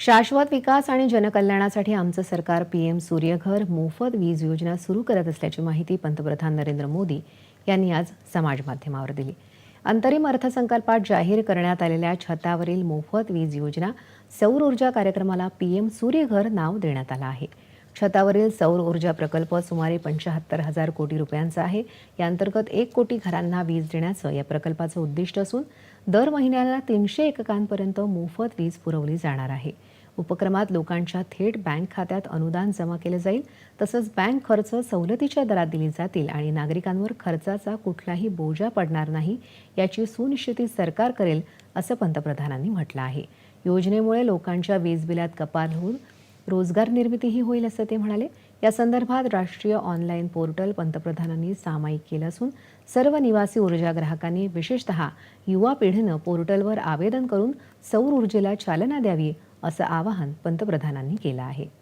शाश्वत विकास आणि जनकल्याणासाठी आमचं सरकार पीएम सूर्यघर मोफत वीज योजना सुरू करत असल्याची माहिती पंतप्रधान नरेंद्र मोदी यांनी आज समाज माध्यमावर दिली. अंतरिम अर्थसंकल्पात जाहीर करण्यात आलेल्या छतावरील मोफत वीज योजना सौर ऊर्जा कार्यक्रमाला पीएम सूर्यघर नाव देण्यात आलं आहे. छतावरील सौर ऊर्जा प्रकल्प सुमारे पंचाहत्तर हजार कोटी रुपयांचा आहे. या अंतर्गत एक कोटी घरांना वीज देण्याचं या प्रकल्पाचं उद्दिष्ट असून दर महिन्याला तीनशे एककांपर्यंत मोफत वीज पुरवली जाणार आहे. उपक्रमात लोकांच्या थेट बँक खात्यात अनुदान जमा केलं जाईल तसंच बँक खर्च सवलतीच्या दरात दिली जातील आणि नागरिकांवर खर्चाचा कुठलाही बोजा पडणार नाही याची सुनिश्चिती सरकार करेल असं पंतप्रधानांनी म्हटलं आहे. योजनेमुळे लोकांच्या वीज बिलात कपात होऊन रोजगार निर्मितीही होईल असं ते म्हणाले. या संदर्भात राष्ट्रीय ऑनलाईन पोर्टल पंतप्रधानांनी सामायिक केलं असून सर्व निवासी ऊर्जा ग्राहकांनी विशेषतः युवा पिढीनं पोर्टलवर आवेदन करून सौर ऊर्जेला चालना द्यावी असं आवाहन पंतप्रधानांनी केलं आहे.